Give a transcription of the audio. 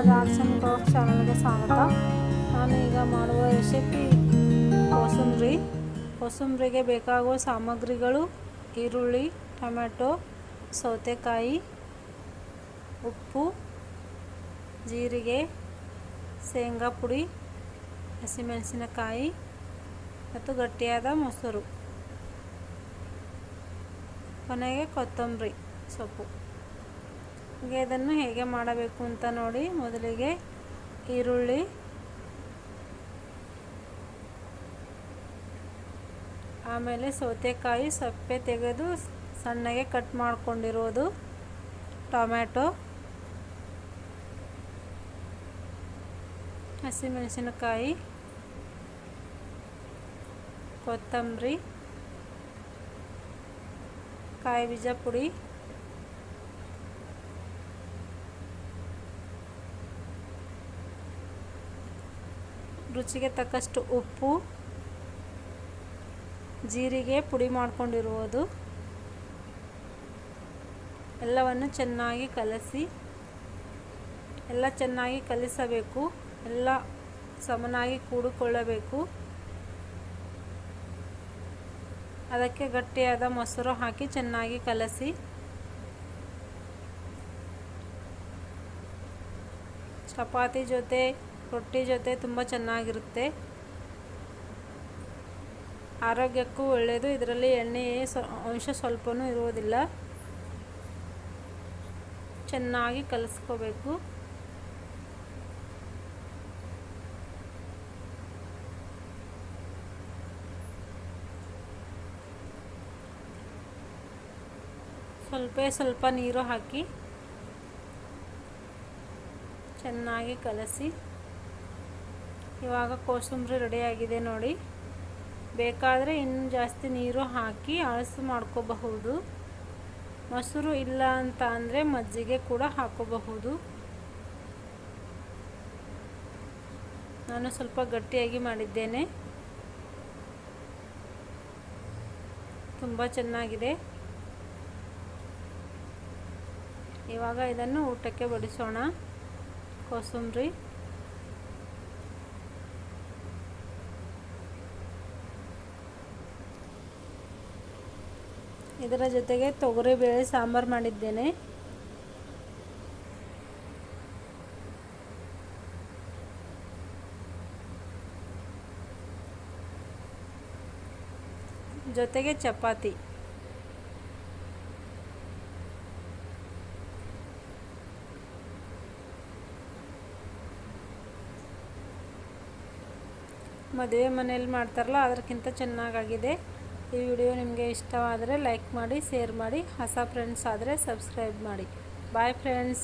And craft ಚಾನಲ್ಗೆ ಸ್ವಾಗತ. ನಾನು ಈಗ ಮಾಡುವ ರೆಸಿಪಿ ಕೋಸಂಬರಿ. ಕೋಸಂಬರಿಗೆ ಬೇಕಾಗುವ ಸಾಮಗ್ರಿಗಳು ಈರುಳ್ಳಿ, ಟೊಮೆಟೊ, ಸೌತೆಕಾಯಿ, ಉಪ್ಪು, ಜೀರಿಗೆ, ಶೇಂಗಾ ಪುಡಿ, ಹಸಿಮೆಣಸಿನಕಾಯಿ ಮತ್ತು ಗಟ್ಟಿಯಾದ ಮೊಸರು. ಕೊನೆಗೆ ಕೊತ್ತಂಬರಿ ಸೊಪ್ಪು. ಇದನ್ನು ಹೇಗೆ ಮಾಡಬೇಕು ಅಂತ ನೋಡಿ ಮೊದಲಿಗೆ ಈರುಳ್ಳಿ. ಆಮೇಲೆ ಸೌತೆಕಾಯಿ ಸಪ್ಪೆ ತೆಗೆದು ಸಣ್ಣಗೆ ಕಟ್ ಮಾಡಿಕೊಂಡಿರೋದು. ಟೊಮ್ಯಾಟೊ. ಹಸಿಮೆಣಸಿನಕಾಯಿ. ಕೊತ್ತಂಬರಿ. ಕಾಯಿ ಬೀಜ ಪುಡಿ. ರುಚಿಗೆ ತಕ್ಕಷ್ಟು ಉಪ್ಪು, ಜೀರಿಗೆ ಪುಡಿ ಮಾಡಿಕೊಂಡಿರುವುದು. ಎಲ್ಲವನ್ನು ಚೆನ್ನಾಗಿ ಕಲಸಿ, ಎಲ್ಲ ಚೆನ್ನಾಗಿ ಕಲಿಸಬೇಕು, ಎಲ್ಲ ಸಮನಾಗಿ ಕೂಡಿಕೊಳ್ಳಬೇಕು. ಅದಕ್ಕೆ ಗಟ್ಟಿಯಾದ ಮೊಸರು ಹಾಕಿ ಚೆನ್ನಾಗಿ ಕಲಸಿ. ಚಪಾತಿ ಜೊತೆ ರೊಟ್ಟಿ ಜೊತೆ ತುಂಬ ಚೆನ್ನಾಗಿರುತ್ತೆ. ಆರೋಗ್ಯಕ್ಕೂ ಒಳ್ಳೆಯದು ಇದರಲ್ಲಿ ಎಣ್ಣೆ ಅಂಶ ಸ್ವಲ್ಪವೂ ಇರುವುದಿಲ್ಲ ಚೆನ್ನಾಗಿ ಕಲಸ್ಕೋಬೇಕು. ಸ್ವಲ್ಪ ಸ್ವಲ್ಪ ನೀರು ಹಾಕಿ ಚೆನ್ನಾಗಿ ಕಲಸಿ. ಇವಾಗ ಕೋಸಂಬರಿ ರೆಡಿಯಾಗಿದೆ ನೋಡಿ. ಬೇಕಾದರೆ ಇನ್ನೂ ಜಾಸ್ತಿ ನೀರು ಹಾಕಿ ಹಳಸು ಮಾಡ್ಕೋಬಹುದು. ಮೊಸರು ಇಲ್ಲ ಅಂತ ಅಂದರೆ ಮಜ್ಜಿಗೆ ಕೂಡ ಹಾಕೋಬಹುದು. ನಾನು ಸ್ವಲ್ಪ ಗಟ್ಟಿಯಾಗಿ ಮಾಡಿದ್ದೇನೆ. ತುಂಬ ಚೆನ್ನಾಗಿದೆ. ಇವಾಗ ಇದನ್ನು ಊಟಕ್ಕೆ ಬಡಿಸೋಣ ಕೋಸಂಬರಿ. ಇದರ ಜೊತೆಗೆ ತೊಗರಿಬೇಳೆ ಸಾಂಬಾರು ಮಾಡಿದ್ದೇನೆ. ಜೊತೆಗೆ ಚಪಾತಿ. ಮದುವೆ ಮನೆಯಲ್ಲಿ ಮಾಡ್ತಾರಲ್ಲ ಅದಕ್ಕಿಂತ ಚೆನ್ನಾಗಾಗಿದೆ. ಈ ವಿಡಿಯೋ ನಿಮಗೆ ಇಷ್ಟವಾದರೆ ಲೈಕ್ ಮಾಡಿ, ಶೇರ್ ಮಾಡಿ, ಹೊಸ ಫ್ರೆಂಡ್ಸ್ ಆದರೆ ಸಬ್ಸ್ಕ್ರೈಬ್ ಮಾಡಿ. Bye friends